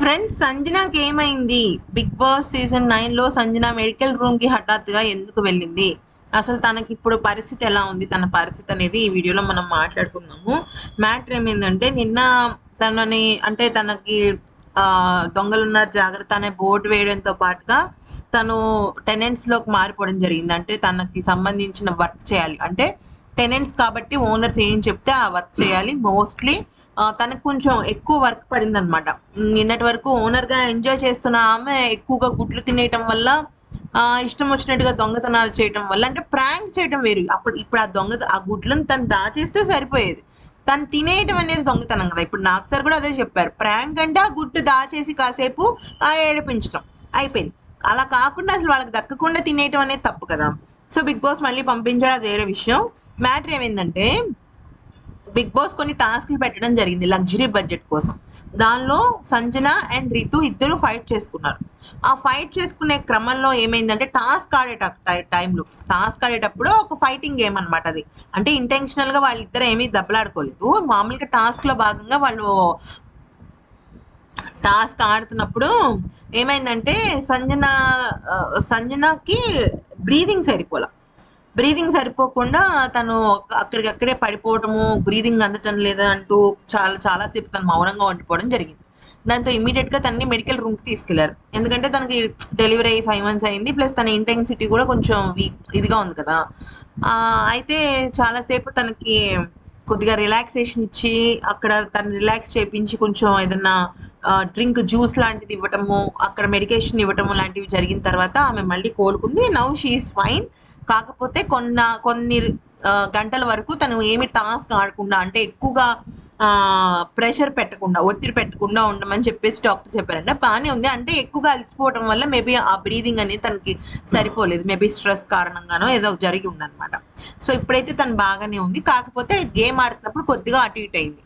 Friends సంజనాకి ఏమైంది big boss season నైన్లో Sanjana medical రూమ్కి హఠాత్తుగా ఎందుకు వెళ్ళింది? అసలు తనకి ఇప్పుడు పరిస్థితి ఎలా ఉంది? తన పరిస్థితి అనేది ఈ వీడియోలో మనం మాట్లాడుకున్నాము మ్యాటర్ ఏమైందంటే నిన్న తనని అంటే తనకి ఆ దొంగలు జాగ్రత్త అనే బోర్డు వేయడంతో పాటుగా తను టెనెంట్స్లోకి మారిపోవడం జరిగింది. అంటే తనకి సంబంధించిన వర్క్ చేయాలి. అంటే టెనెంట్స్ కాబట్టి ఓనర్స్ ఏం చెప్తే ఆ వర్క్ చేయాలి. మోస్ట్లీ తనకు కొంచెం ఎక్కువ వర్క్ పడింది అనమాట నిన్నటి వరకు ఓనర్గా ఎంజాయ్ చేస్తున్న ఆమె ఎక్కువగా గుడ్లు తినేయటం వల్ల ఆ, ఇష్టం వచ్చినట్టుగా దొంగతనాలు చేయటం వల్ల అంటే ప్రాంక్ చేయటం వేరు. అప్పుడు ఇప్పుడు ఆ దొంగ ఆ గుడ్లను తను దాచేస్తే సరిపోయేది. తను తినేయటం అనేది దొంగతనం కదా. ఇప్పుడు నాకు సార్ కూడా అదే చెప్పారు. ప్రాంక్ అంటే ఆ గుడ్డు దాచేసి కాసేపు ఏడిపించటం. అయిపోయింది. అలా కాకుండా అసలు వాళ్ళకి దక్కకుండా తినేయటం అనేది తప్పు కదా. సో బిగ్ బాస్ మళ్ళీ పంపించడం అది వేరే విషయం. మ్యాటర్ ఏమైందంటే బిగ్ బాస్ కొన్ని టాస్క్లు పెట్టడం జరిగింది లగ్జరీ బడ్జెట్ కోసం. దానిలో సంజన అండ్ రితు ఇద్దరు ఫైట్ చేసుకున్నారు. ఆ ఫైట్ చేసుకునే క్రమంలో ఏమైందంటే టాస్క్ ఆడే టైంలో టాస్క్ ఆడేటప్పుడు ఒక ఫైటింగ్ గేమ్ అనమాట అది. అంటే ఇంటెన్షనల్గా వాళ్ళిద్దరు ఏమీ దెబ్బలాడుకోలేదు. మామూలుగా టాస్క్లో భాగంగా వాళ్ళు టాస్క్ ఆడుతున్నప్పుడు ఏమైందంటే సంజన సంజనకి బ్రీదింగ్ సరిపోలే. బ్రీదింగ్ సరిపోకుండా తను అక్కడికక్కడే పడిపోవటము బ్రీదింగ్ అందటం లేదా అంటూ చాలా చాలా సేపు తను మౌనంగా ఉండిపోవడం జరిగింది. దాంతో ఇమీడియట్గా తనని మెడికల్ రూమ్కి తీసుకెళ్ళారు. ఎందుకంటే తనకి డెలివరీ అయ్యి ఫైవ్ మంత్స్ అయింది ప్లస్ తన ఇంటెన్సిటీ కూడా కొంచెం వీక్ ఇదిగా ఉంది కదా. అయితే చాలాసేపు తనకి కొద్దిగా రిలాక్సేషన్ ఇచ్చి అక్కడ తను రిలాక్స్ చేయించి కొంచెం ఏదన్నా డ్రింక్ జ్యూస్ లాంటిది ఇవ్వటము అక్కడ మెడికేషన్ ఇవ్వటము లాంటివి జరిగిన తర్వాత ఆమె మళ్ళీ కోలుకుంది. Now she is fine. కాకపోతే కొన్న కొన్ని గంటల వరకు తను ఏమి టాస్క్ ఆడకుండా అంటే ఎక్కువగా ప్రెషర్ పెట్టకుండా ఒత్తిడి పెట్టకుండా ఉండమని చెప్పేసి డాక్టర్ చెప్పారంట. బాగానే ఉంది. అంటే ఎక్కువగా అలసిపోవడం వల్ల మేబీ ఆ బ్రీదింగ్ అనేది తనకి సరిపోలేదు. మేబీ స్ట్రెస్ కారణంగానో ఏదో జరిగి ఉందన్నమాట. సో ఇప్పుడైతే తను బాగానే ఉంది. కాకపోతే గేమ్ ఆడుతున్నప్పుడు కొద్దిగా అటు ఇటు అయింది.